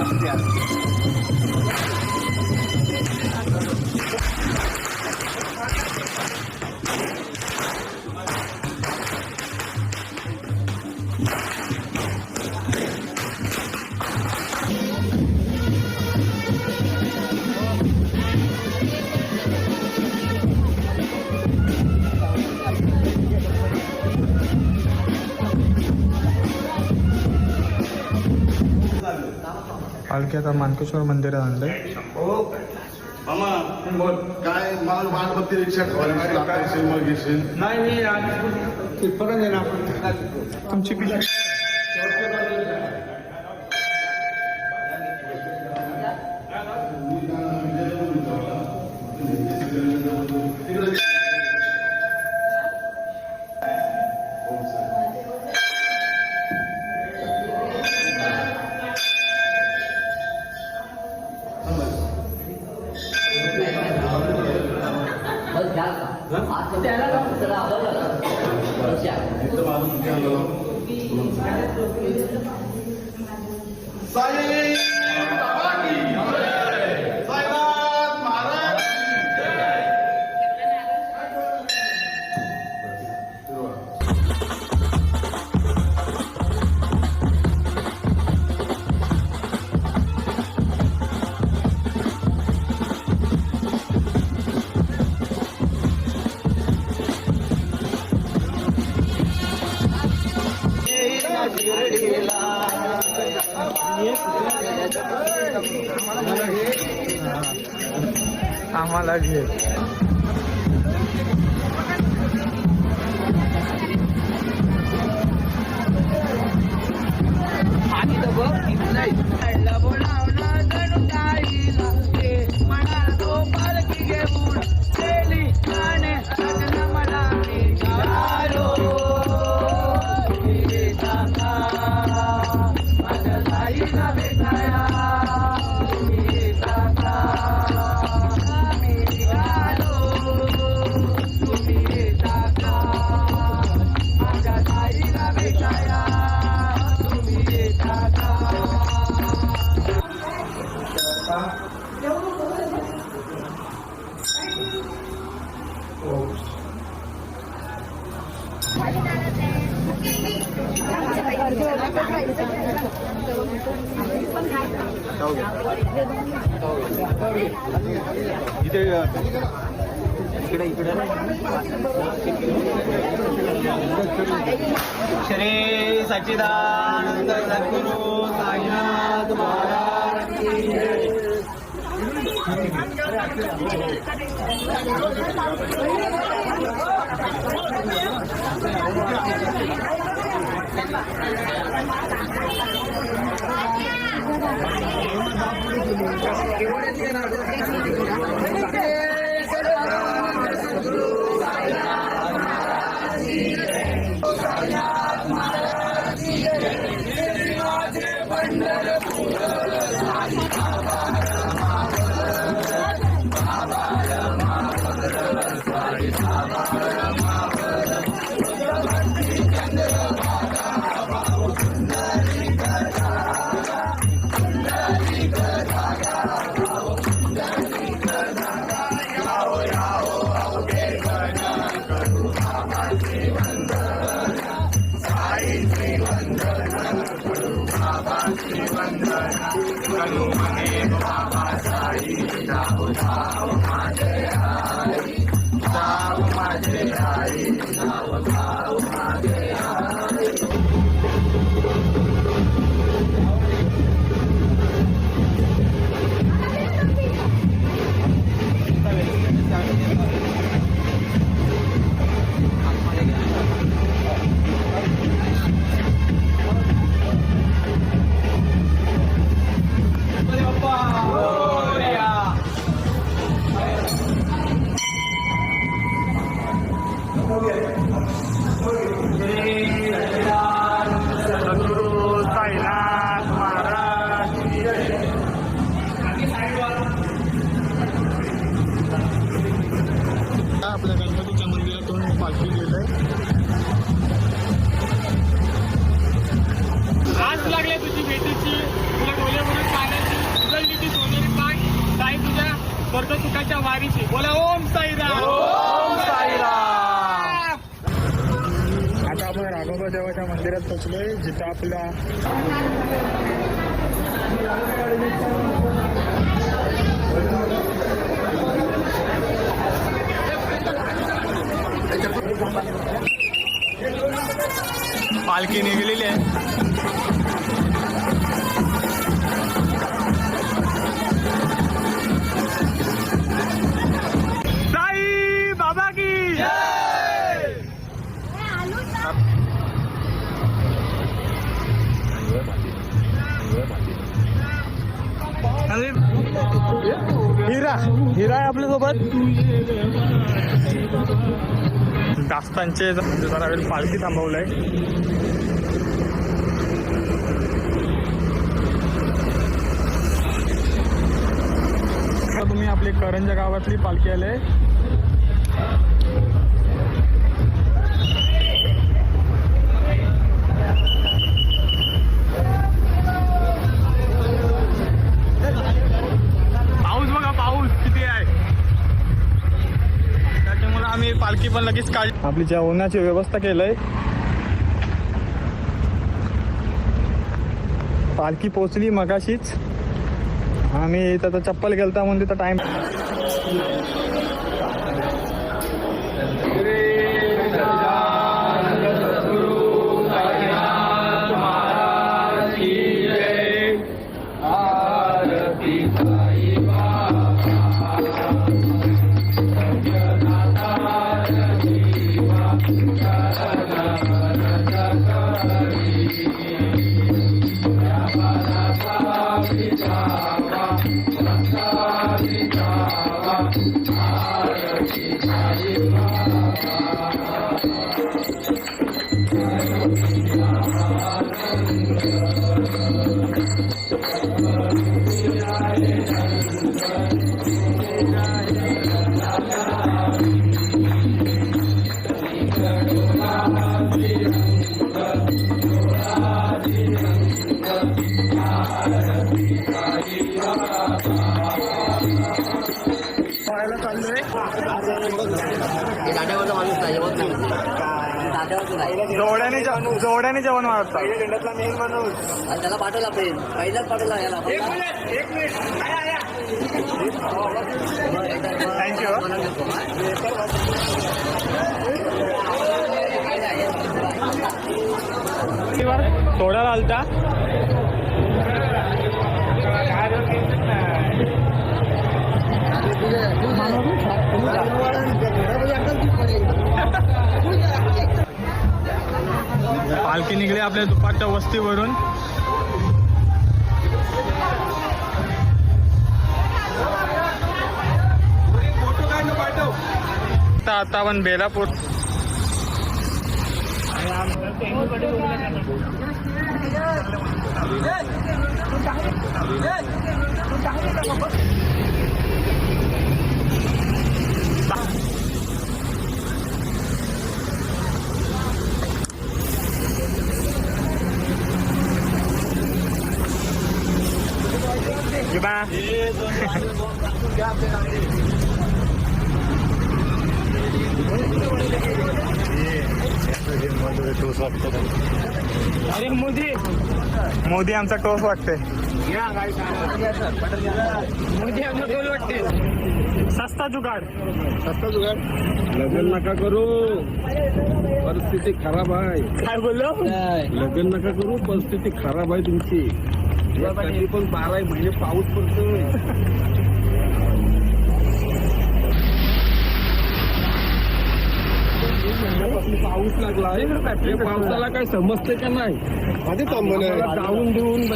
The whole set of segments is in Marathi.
Gracias. पालखी आता मानकेश्वर मंदिरात आणलंय. मामा बोल. काय मला रिक्षा मग घेशील नाही मी तिथपर्यंत येणार तुमची पिशवी आम्हाला घे. आणि तर बघ नाही. इथे इकडे इकडे श्री सच्चिदानंद सद्गुरु साईनाथ महाराज. 妈呀！我的天哪！की जय. सद्गुरु कर्ज सुखाच्या वारीची बोला ओम साईराम. ओम साईराम. आता आपण राघोबा देवाच्या मंदिरात पोहोचलोय जिथं आपला पालखी निघलेली आहे. हिरा आहे आपल्यासोबत. दास्तांचे जरा वेळ पालखी थांबवलंय. तुम्ही आपली करंजा गावातली पालखी आले. आम्ही पालखी पण लगेच काढ आपली जेवणाची व्यवस्था केलंय पालखी पोचली मगाशीच. आम्ही त्याचा तर चप्पल गेलता म्हणून तिथं टाइम जोड्याने जेवण- जोड्याने जेवण वाढतात आणि त्याला पाठवला प्रेम. पहिलाच पाठवला याला. थँक्यू सोडायला आलता. पालखी निघली आपल्या दुपारच्या वस्तीवरून. आता आता आपण बेलापूर. Gimana? अरे मोदी मोदी आमचा टोस वाटते मोदी आमचा टोल वाटते सस्ता जुगाड. लग्न नका करू. परिस्थिती खराब आहे. काय बोललो? लग्न नका करू. परिस्थिती खराब आहे तुमची. यासाठी पण बारा महिने पाऊस पडतोय. पाऊस लागला. आहे पावसाला काय समजते का नाही? जाऊन देऊन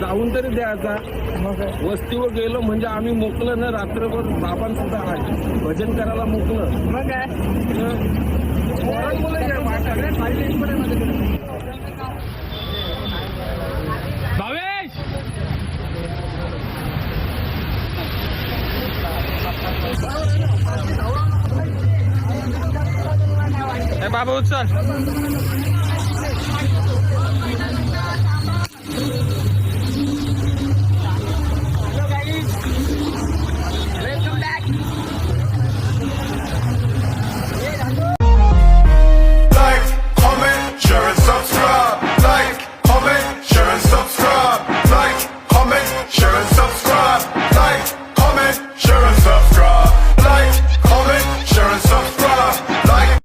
जाऊन तरी द्यायचा वस्तीवर गेलो म्हणजे आम्ही मोकलं ना रात्रभर बाबां सुद्धा आहे भजन करायला मोकलं मग काय? బాబు కూర్చోండి